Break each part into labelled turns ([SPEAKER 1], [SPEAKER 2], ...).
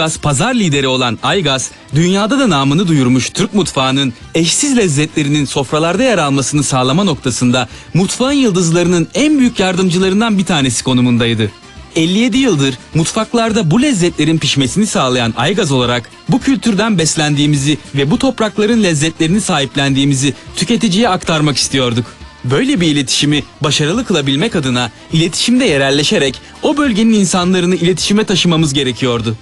[SPEAKER 1] gaz pazar lideri olan Aygaz, dünyada da namını duyurmuş Türk mutfağının eşsiz lezzetlerinin sofralarda yer almasını sağlama noktasında mutfağın yıldızlarının en büyük yardımcılarından bir tanesi konumundaydı. 57 yıldır mutfaklarda bu lezzetlerin pişmesini sağlayan Aygaz olarak bu kültürden beslendiğimizi ve bu toprakların lezzetlerini sahiplendiğimizi tüketiciye aktarmak istiyorduk. Böyle bir iletişimi başarılı kılabilmek adına iletişimde yerelleşerek o bölgenin insanlarını iletişime taşımamız gerekiyordu.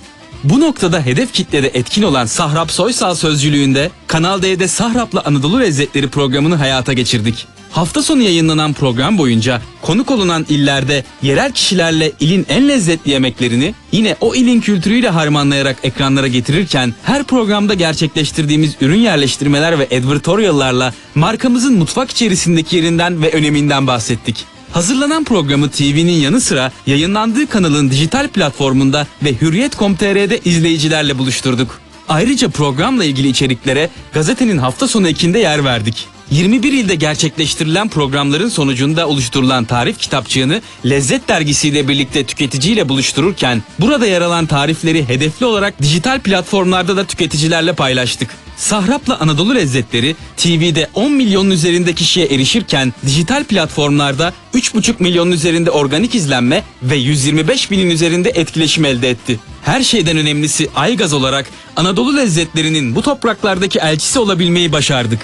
[SPEAKER 1] Bu noktada hedef kitlede etkin olan Sahrap Soysal sözcülüğünde Kanal D'de Sahrap'la Anadolu Lezzetleri programını hayata geçirdik. Hafta sonu yayınlanan program boyunca konuk olunan illerde yerel kişilerle ilin en lezzetli yemeklerini yine o ilin kültürüyle harmanlayarak ekranlara getirirken her programda gerçekleştirdiğimiz ürün yerleştirmeler ve advertorial'larla markamızın mutfak içerisindeki yerinden ve öneminden bahsettik. Hazırlanan programı TV'nin yanı sıra yayınlandığı kanalın dijital platformunda ve Hürriyet.com.tr'de izleyicilerle buluşturduk. Ayrıca programla ilgili içeriklere gazetenin hafta sonu ekinde yer verdik. 21 ilde gerçekleştirilen programların sonucunda oluşturulan tarif kitapçığını Lezzet dergisiyle birlikte tüketiciyle buluştururken burada yer alan tarifleri hedefli olarak dijital platformlarda da tüketicilerle paylaştık. Sahrap'la Anadolu Lezzetleri TV'de 10 milyonun üzerinde kişiye erişirken dijital platformlarda 3,5 milyonun üzerinde organik izlenme ve 125 binin üzerinde etkileşim elde etti. Her şeyden önemlisi Aygaz olarak Anadolu lezzetlerinin bu topraklardaki elçisi olabilmeyi başardık.